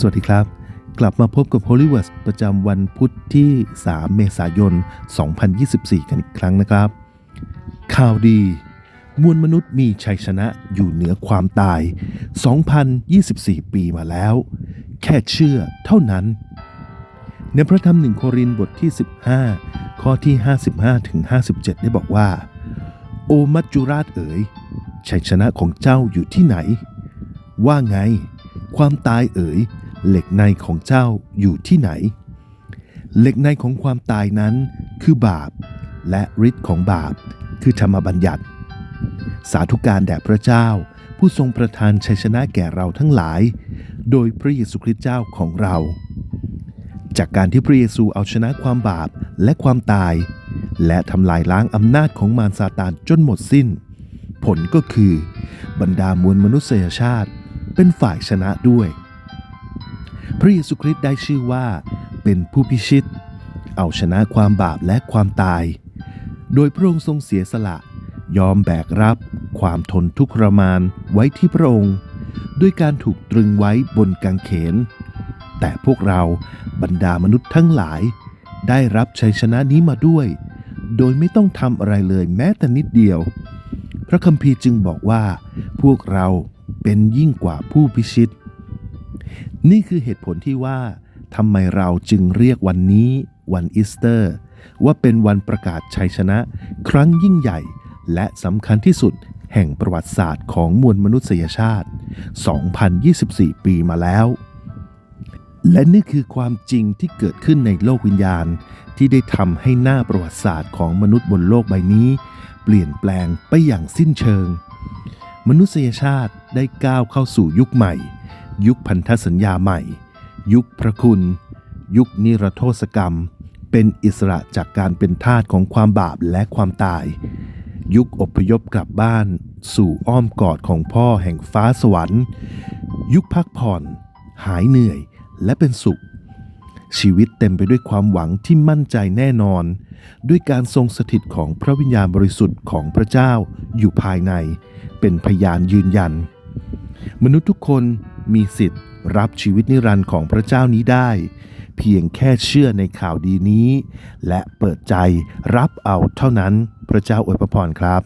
สวัสดีครับ กลับมาพบกับ Hollywood ประจำวันพุธที่ 3 เมษายน 2024 กันอีกครั้งนะครับ ข่าวดี มวลมนุษย์มีชัยชนะอยู่เหนือความตาย 2,024 ปีมาแล้ว แค่เชื่อเท่านั้น ในพระธรรมหนึ่งโครินบทที่ 15 ข้อที่ 55 ถึง 57 ได้บอกว่า โอมัจจุราชเอ๋ย ชัยชนะของเจ้าอยู่ที่ไหน ว่าไงความตายเอ๋ย เหล็กในของเจ้าอยู่ที่ไหน เหล็กในของความตายนั้นคือบาป และฤทธิ์ของบาป คือธรรมบัญญัติ สาธุการแด่พระเจ้า ผู้ทรงประทานชัยชนะแก่เราทั้งหลาย โดยพระเยซูคริสต์เจ้าของเรา จากการที่พระเยซูเอาชนะความบาปและความตาย และทำลายล้างอำนาจของมารซาตานจนหมดสิ้น ผลก็คือบรรดามวลมนุษยชาติเป็นฝ่ายชนะด้วย ระเยซูคริสต์ได้ชื่อว่าเป็นผู้พิชิต เอาชนะความบาปและความตาย โดยพระองค์ทรงเสียสละ ยอมแบกรับความทนทุกข์ทรมานไว้ที่พระองค์ ด้วยการถูกตรึงไว้บนกางเขน แต่พวกเราบรรดามนุษย์ทั้งหลาย ได้รับชัยชนะนี้มาด้วย โดยไม่ต้องทำอะไรเลยแม้แต่นิดเดียว พระคัมภีร์จึงบอกว่า พวกเราเป็นยิ่งกว่าผู้พิชิต นี่คือเหตุผลที่ว่าทำไมเราจึงเรียกวันนี้วันอีสเตอร์ ว่าเป็นวันประกาศชัยชนะ ครั้งยิ่งใหญ่ และสำคัญที่สุดแห่งประวัติศาสตร์ของมวลมนุษยชาติ 2024 ปีมาแล้ว และนี่คือความจริงที่เกิดขึ้นในโลกวิญญาณ ที่ได้ทำให้หน้าประวัติศาสตร์ของมนุษย์บนโลกใบนี้ เปลี่ยนแปลงไปอย่างสิ้นเชิง มนุษยชาติได้ก้าวเข้าสู่ยุคใหม่ ยุคพันธสัญญาใหม่ ยุคพระคุณ ยุคนิรโทษกรรม เป็นอิสระจากการเป็นทาสของความบาปและความตาย ยุคอพยพกลับบ้านสู่อ้อมกอดของพ่อแห่งฟ้าสวรรค์ ยุคพักผ่อน หายเหนื่อยและเป็นสุข ชีวิตเต็มไปด้วยความหวังที่มั่นใจแน่นอน ด้วยการทรงสถิตของพระวิญญาณบริสุทธิ์ของพระเจ้าอยู่ภายใน เป็นพยานยืนยัน มนุษย์ทุกคน มีสิทธิ์รับชีวิตนิรันดร์ของพระเจ้านี้ได้ เพียงแค่เชื่อในข่าวดีนี้ และเปิดใจรับเอาเท่านั้นพระเจ้าอวยพรครับ